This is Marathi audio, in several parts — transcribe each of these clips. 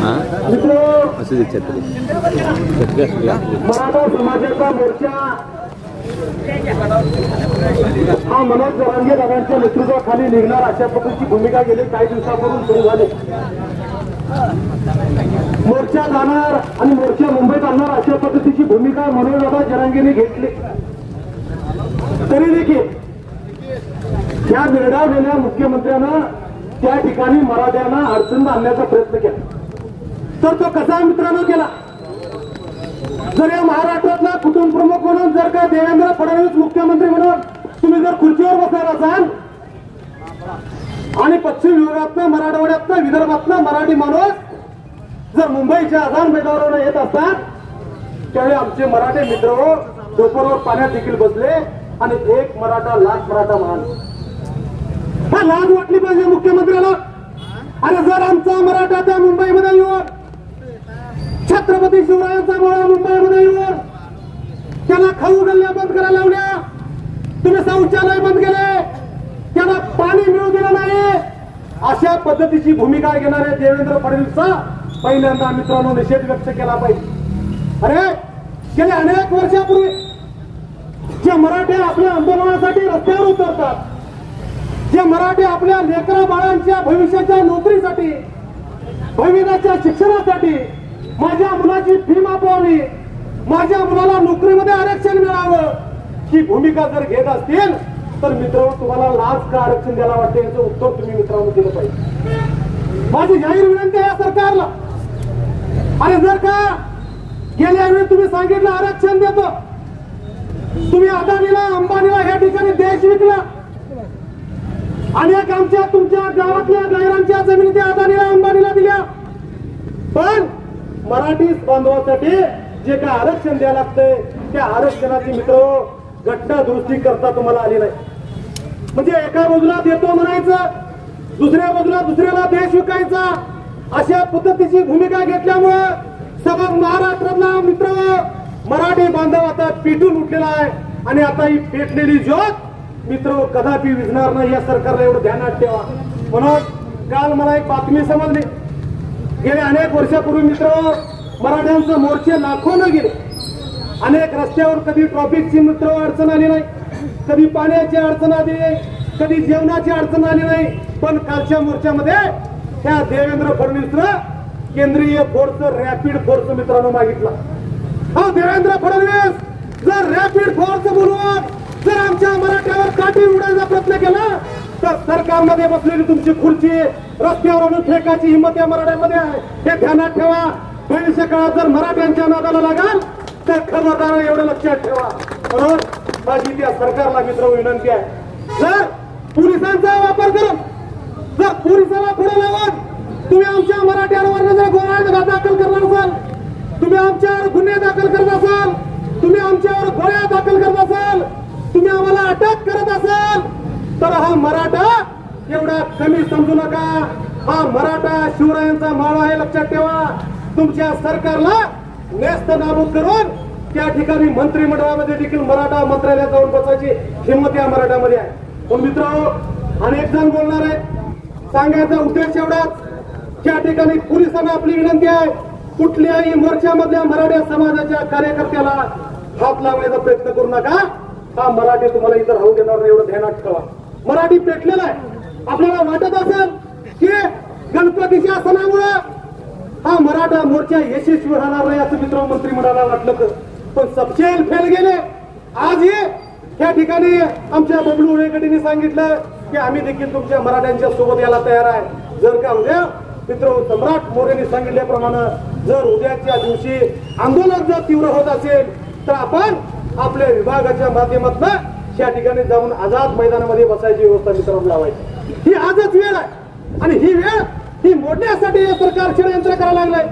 हा मित्र छत्री मराठा समाजाचा मोर्चा हा मनोज जरांगे दादांच्या नेतृत्वाखाली निघणार अशा पद्धतीची भूमिका गेली काही दिवसापासून सुरू झाली मोर्चा जाणार आणि मोर्चा मुंबईत आणणार अशा पद्धतीची भूमिका मनोज दादा जरांगेने घेतली तरी देखील त्या निर्डावलेल्या मुख्यमंत्र्यांना त्या ठिकाणी मराठ्यांना अडचण आणण्याचा प्रयत्न केला. तर तो कसा मित्रांनो केला जर या महाराष्ट्रातला कुटुंब प्रमुख म्हणून जर का देवेंद्र फडणवीस मुख्यमंत्री म्हणून तुम्ही जर खुर्चीवर बसणार असाल आणि पश्चिम विभागातनं मराठवाड्यातनं विदर्भातनं मराठी माणूस जर मुंबईच्या आधार मैदानावर येत असतात त्यावेळी आमचे मराठी मित्र हो, डोपरवर पाण्यात देखील बसले आणि एक मराठा लाख मराठा महान. हा लाज वाटली पाहिजे मुख्यमंत्र्याला. अरे जर आमचा मराठा त्या मुंबईमध्ये छत्रपती शिवरायांचा गोळा मुंबईमध्ये येऊन त्याला खाऊ गल्ल्या बंद करायला लावल्या. तुम्ही शौचालय बंद केले. त्याला पाणी मिळू दिलं नाही. अशा पद्धतीची भूमिका घेणाऱ्या देवेंद्र फडणवीसचा पहिल्यांदा मित्रांनो निषेध व्यक्त केला पाहिजे. अरे गेल्या अनेक वर्षापूर्वी जे मराठे आपल्या आंदोलनासाठी रस्त्यावर उतरतात जे मराठे आपल्या लेकरा बाळांच्या भविष्याच्या नोकरीसाठी भविष्याच्या शिक्षणासाठी माझ्या मुलाची फी माफवावी माझ्या मुलाला नोकरीमध्ये आरक्षण मिळावं. ही भूमिका जर घेत असतील तर मित्र तुम्हाला लाच का आरक्षण द्यायला वाटते? याचं उत्तर तुम्ही मित्रांनो दिलं पाहिजे. माझी जाहीर विनंती आहे या सरकारला. अरे जर का गेल्या वेळी तुम्ही सांगितलं आरक्षण देतो तुम्ही अदानीला अंबानीला ह्या ठिकाणी देश विकला. अनेक आमच्या तुमच्या गावातल्या गायरांच्या जमिनी त्या अदानीला अंबानीला दिल्या. पण मराठी बांधवासाठी जे काय आरक्षण द्यायला लागतंय त्या आरक्षणाची मित्र घटना दुरुस्ती करता तुम्हाला आली नाही. म्हणजे एका बाजूला देतो म्हणायचं दुसऱ्या बाजूला दुसऱ्याला देश विकायचा अशा पद्धतीची भूमिका घेतल्यामुळं सगळं महाराष्ट्रातला मित्र मराठी बांधव आता पेटून उठलेला आहे. आणि आता ही पेटलेली ज्योत मित्र कदापि विझणार नाही या सरकारला एवढं ध्यानात ठेवा. म्हणून काल मला एक बातमी समजली. गेले अनेक वर्षापूर्वी मित्र मराठ्यांचं मोर्चे लाखो न गेले. अनेक रस्त्यावर कधी ट्रॉफिकची मित्र अडचण आली नाही कधी पाण्याची अडचण आली नाही कधी जेवणाची अडचण आली नाही. पण कालच्या मोर्चामध्ये त्या देवेंद्र फडणवीसनं केंद्रीय फोर्स रॅपिड फोर्स मित्रांनो मागितला. हा देवेंद्र फडणवीस जर रॅपिड फोर्स बोलवून जर आमच्या मराठ्यावर काठी उडायचा प्रयत्न केला तर सरकारमध्ये बसलेली तुमची खुर्ची रस्त्यावर आणून हिंमत या मराठ्यामध्ये आहे. हे ध्यानात ठेवा. भविष्य काळात जर मराठ्यांच्या नादाला लागाल तर खबरदार एवढं लक्षात ठेवा. म्हणून माझी त्या सरकारला मित्र विनंती आहे. जर पोलिसांचा वापर करून जर पोलिसाला पुढे लावून तुम्ही आमच्या मराठ्यांवर जर गोळ्या दाखल करणार असाल तुम्ही आमच्यावर गुन्हे दाखल करत असाल तुम्ही आमच्यावर गोळ्या दाखल करत असाल तुम्ही आम्हाला अटक करत असाल तर हा मराठा एवढा कमी समजू नका. हा मराठा शिवरायांचा माळा आहे लक्षात ठेवा. तुमच्या सरकारला व्यस्त नाबूद करून त्या ठिकाणी मंत्रिमंडळामध्ये देखील मराठा मंत्रालयात जाऊन बसायची हिंमत या मराठामध्ये आहे. पण मित्र अनेक जण बोलणार आहेत. सांगायचा उद्देश एवढाच त्या ठिकाणी पोलिसांना आपली विनंती आहे कुठल्याही मोर्चामधल्या मराठा समाजाच्या कार्यकर्त्याला हात लावायचा प्रयत्न करू नका. हा मराठी तुम्हाला इतर राहू देणार नाही एवढं ध्यानात ठेवा मराठी पेटलेला आहे. आपल्याला वाटत असेल की गणपतीच्या सणामुळे हा मराठा मोर्चा यशस्वी राहणार नाही असं मित्र मंत्रिमंडळाला वाटलं तर पण सपशेल फेल गेले. आज हे त्या ठिकाणी आमच्या बबलू उळेकडीने सांगितलं की आम्ही देखील तुमच्या मराठ्यांच्या सोबत यायला तयार आहे. जर का उद्या मित्र सम्राट मोरेने सांगितल्याप्रमाणे जर उद्याच्या दिवशी आंदोलन जर तीव्र होत असेल तर आपण आपल्या विभागाच्या माध्यमातून या ठिकाणी जाऊन आझाद मैदानामध्ये बसायची व्यवस्था मित्रांनो लावायची. ही आजच वेळ आहे. आणि ही वेळ ही मोडण्यासाठी हे सरकार षडयंत्र करायला लागलंय.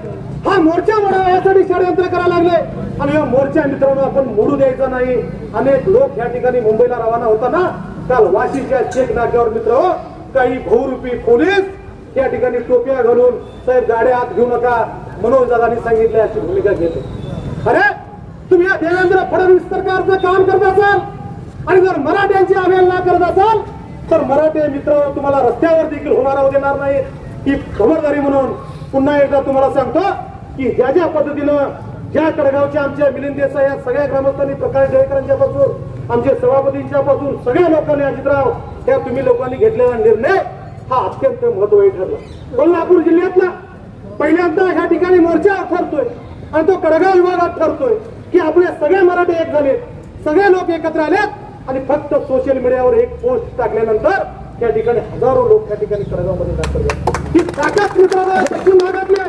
हा मोर्चा मोडावा यासाठी षडयंत्र करायला लागलंय. आणि या मोर्चा मित्रांनो आपण मोडू द्यायचा नाही. अनेक लोक या ठिकाणी मुंबईला रवाना होताना काल वाशीच्या चेक नाक्यावर मित्र हो, काही बहुरूपी पोलीस या ठिकाणी टोप्या घालून साहेब गाड्या आत घेऊ नका. मनोज दादानी सांगितले अशी भूमिका घेते. अरे तुम्ही या देवेंद्र फडणवीस सरकारचं काम करत असाल आणि जर मराठ्यांची अवहेलना करत असाल तर मराठे मित्र तुम्हाला रस्त्यावर देखील होणार देणार नाही. ही खबरदारी म्हणून पुन्हा एकदा तुम्हाला सांगतो की ज्या ज्या पद्धतीनं ज्या कडगावच्या आमच्या मिलिंद देसाई या सगळ्या ग्रामस्थांनी प्रकाश जयकरांच्या पासून आमच्या सभापतींच्या पासून सगळ्या लोकांनी अजितराव त्या तुम्ही लोकांनी घेतलेला निर्णय हा अत्यंत महत्त्वाचा ठरला. कोल्हापूर जिल्ह्यातला पहिल्यांदा ह्या ठिकाणी मोर्चा ठरतोय आणि तो कडगाव विभागात ठरतोय की आपले सगळे मराठी एक झाले सगळे लोक एकत्र आलेत. आणि फक्त सोशल मीडियावर एक पोस्ट टाकल्यानंतर त्या ठिकाणी हजारो लोक त्या ठिकाणी कडगावमध्ये दाखल झाले. ही ताकद मित्रांनो पश्चिम भागातली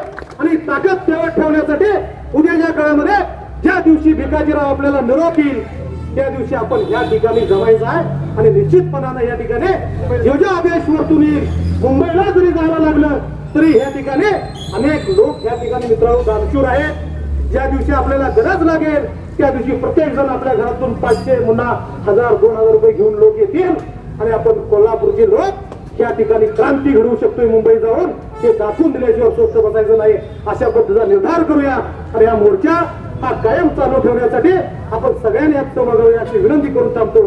आणि ताकद तेवढ ठेवण्यासाठी उद्याच्या काळामध्ये ज्या दिवशी भिकाजीराव आपल्याला निरोप येईल त्या दिवशी आपण या ठिकाणी जमायचं आहे. आणि निश्चितपणानं या ठिकाणी जो जो आदेश वरतून येईल. मुंबईला जरी जायला लागलं तरी या ठिकाणी अनेक लोक या ठिकाणी मित्रांनो दानशूर आहेत. ज्या दिवशी आपल्याला गरज लागेल त्या दिवशी प्रत्येक जण आपल्या घरातून पाचशे मुन्हा हजार दोन हजार रुपये घेऊन लोक येतील. आणि आपण कोल्हापूरचे लोक या ठिकाणी क्रांती घडवू शकतोय मुंबई जाऊन हे दाखवून दिल्याशिवाय स्वस्त बसायचं नाही. अशा पद्धतीचा निर्धार करूया. आणि हा मोर्चा हा कायम चालू ठेवण्यासाठी आपण सगळ्यांनी यात समजावूया अशी विनंती करून थांबतो.